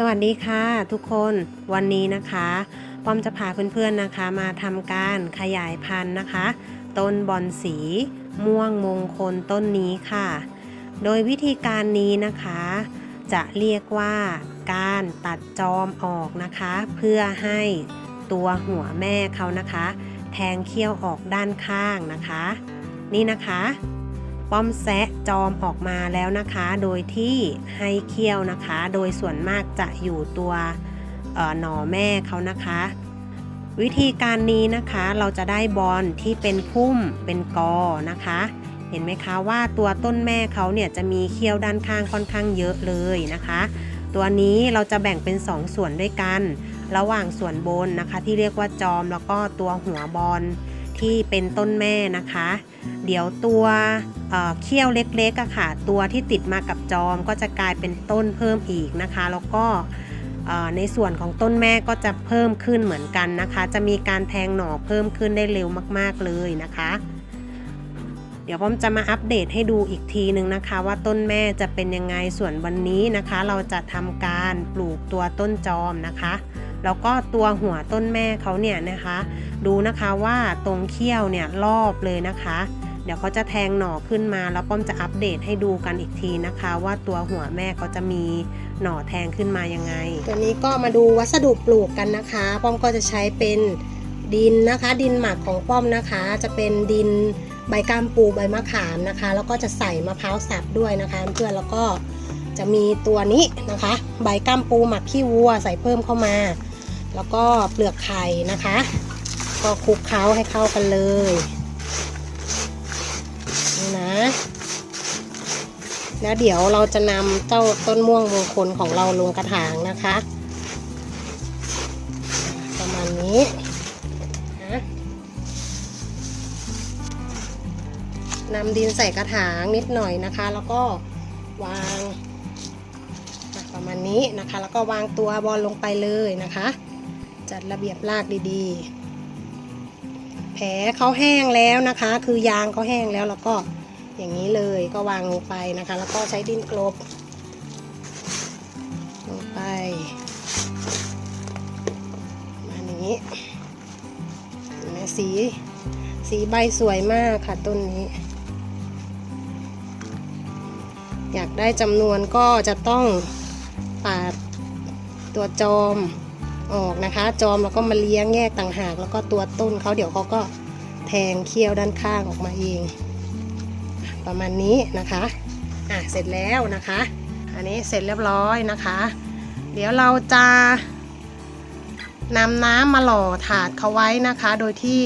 สวัสดีค่ะทุกคนวันนี้นะคะป้อมจะพาเพื่อนๆนะคะมาทำการขยายพันธุ์นะคะ ต้นบอนสี ม่วงมงคลต้นนี้ค่ะ โดยวิธีการนี้นะคะ จะเรียกว่าการตัดจอมออกนะคะ เพื่อให้ตัวหัวแม่เขานะคะ แทงเขี้ยวออกด้านข้างนะคะ นี่นะคะ ป้อมแซะจอมออกมาแล้วนะคะ โดยที่ให้เคี่ยวนะคะ โดยส่วนมากจะอยู่ตัวหน่อแม่เขานะคะ วิธีการนี้นะคะเราจะได้บอลที่เป็นพุ่มเป็นกอนะคะ เห็นไหมคะว่าตัวต้นแม่เขาเนี่ยจะมีเขี้ยวด้านข้างค่อนข้างเยอะเลยนะคะ ตัวนี้เราจะแบ่งเป็น2ส่วนด้วยกัน ระหว่างส่วนบนนะคะ ที่เรียกว่าจอมแล้วก็ตัวหัวบอล ที่เป็นต้นแม่นะคะ เดี๋ยวตัวเเขี้ยวเล็กๆอะค่ะ ตัวที่ติดมากับจอมก็จะกลายเป็นต้นเพิ่มอีกนะคะ แล้วก็ในส่วนของต้นแม่ก็จะเพิ่มขึ้นเหมือนกันนะคะ จะมีการแทงหน่อเพิ่มขึ้นได้เร็วมาก ๆเลยนะคะ เดี๋ยวผมจะมาอัปเดตให้ดูอีกทีนึงนะคะ ว่าต้นแม่จะเป็นยังไงส่วนวันนี้นะคะ เราจะทำการปลูกตัวต้นจอมนะคะ แล้วก็ตัวหัวต้นแม่เขาเนี่ยนะคะ ดูนะคะว่าตรงเขี้ยวเนี่ยรอบเลยนะคะ เดี๋ยวเขาจะแทงหน่อขึ้นมา แล้วป้อมจะอัปเดตให้ดูกันอีกทีนะคะ ว่าตัวหัวแม่เขาจะมีหน่อแทงขึ้นมายังไง ตัวนี้ก็มาดูวัสดุปลูกกันนะคะ ป้อมก็จะใช้เป็นดินนะคะ ดินหมักของป้อมนะคะ จะเป็นดินใบกามปูใบมะขามนะคะ แล้วก็จะใส่มะพร้าวสับด้วยนะคะ เพื่อนแล้วก็ จะมีตัวนี้นะคะ ใบก้ามปูหมักขี้วัวใส่เพิ่มเข้ามา แล้วก็เปลือกไข่นะคะ ก็คลุกเคล้าให้เข้ากันเลยนี่นะแล้วเดี๋ยวเราจะนำเจ้าต้นม่วงมงคลของเราลงกระถางนะคะ ประมาณนี้นะนำดินใส่กระถางนิดหน่อยนะคะ แล้วก็วาง นี้นะคะ แล้วก็วางตัวบอลลงไปเลยนะคะ จัดระเบียบรากดีๆ แผลเขาแห้งแล้วนะคะ คือยางเขาแห้งแล้วแล้วก็อย่างนี้เลยก็วางลงไปนะคะ แล้วก็ใช้ดินกลบ ลงไปมาอย่างนี้เห็นไหมสีสีใบสวยมากค่ะต้นนี้ อยากได้จำนวนก็จะต้อง ปาดตัวจอมออกนะคะ จอมแล้วก็มาเลี้ยงแยกต่างหาก แล้วก็ตัวต้นเขาเดี๋ยวเขาก็แทงเขี้ยวด้านข้างออกมาเอง ประมาณนี้นะคะอะเสร็จแล้วนะคะ อันนี้เสร็จเรียบร้อยนะคะ เดี๋ยวเราจะนำน้ำมาหล่อถาดเขาไว้นะคะ โดยที่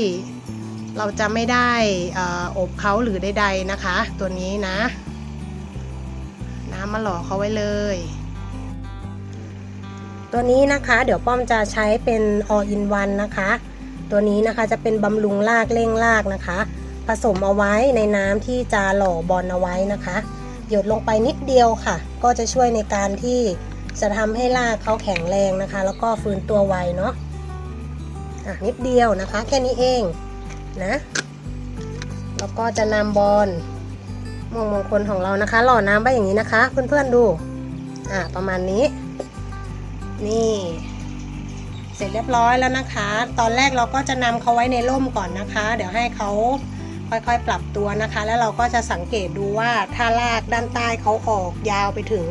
เราจะไม่ได้ออบเขาหรือใดๆนะคะ ตัวนี้นะ น้ำมาหล่อเขาไว้เลย ตัวนี้นะคะเดี๋ยวป้อมจะใช้เป็น all in one นะคะ ตัวนี้นะคะจะเป็นบำรุงรากเร่งรากนะคะ ผสมเอาไว้ในน้ำที่จะหล่อบอลเอาไว้นะคะ หยดลงไปนิดเดียวค่ะ ก็จะช่วยในการที่จะทำให้รากเขาแข็งแรงนะคะ แล้วก็ฟื้นตัวไวเนาะอะนิดเดียวนะคะ แค่นี้เองนะแล้วก็จะนำบอลมงมงคลของเรานะคะ หล่อน้ำไว้อย่างนี้นะคะ เพื่อนๆดู อะประมาณนี้ นี่ เสร็จเรียบร้อยแล้วนะคะ ตอนแรกเราก็จะนำเขาไว้ในร่มก่อนนะคะ เดี๋ยวให้เขาค่อยๆ ปรับตัวนะคะ แล้วเราก็จะสังเกตดูว่าถ้ารากด้านใต้เขาออกยาวไปถึง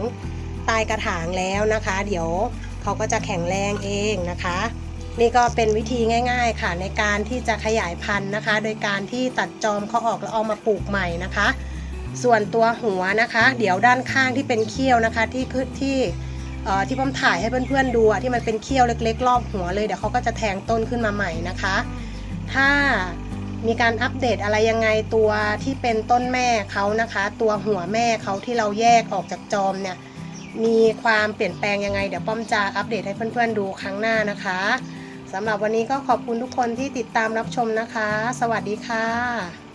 ปลายกระถางแล้วนะคะ เดี๋ยวเขาก็จะแข็งแรงเองนะคะ นี่ก็เป็นวิธีง่าย ๆ ค่ะในการที่จะขยายพันธุ์นะคะ โดยการที่ตัดจอมเขาออกแล้วเอามาปลูกใหม่นะคะ ส่วนตัวหัวนะคะ เดี๋ยวด้านข้างที่เป็นเขี้ยวนะคะที่คือที่ ที่ผมถ่ายให้เพื่อนๆดูที่มันเป็นเขี้ยวเล็ก ๆ รอบหัวเลยเดี๋ยวเขาก็จะแทงต้นขึ้นมาใหม่นะคะ ถ้ามีการอัปเดตอะไรยังไงตัวที่เป็นต้นแม่เขานะคะ ตัวหัวแม่เขาที่เราแยกออกจากจอมเนี่ยมีความเปลี่ยนแปลงยังไง เดี๋ยวป้อมจะอัปเดตให้เพื่อนๆดูครั้งหน้านะคะสำหรับวันนี้ก็ขอบคุณทุกคนที่ติดตามรับชมนะคะ สวัสดีค่ะ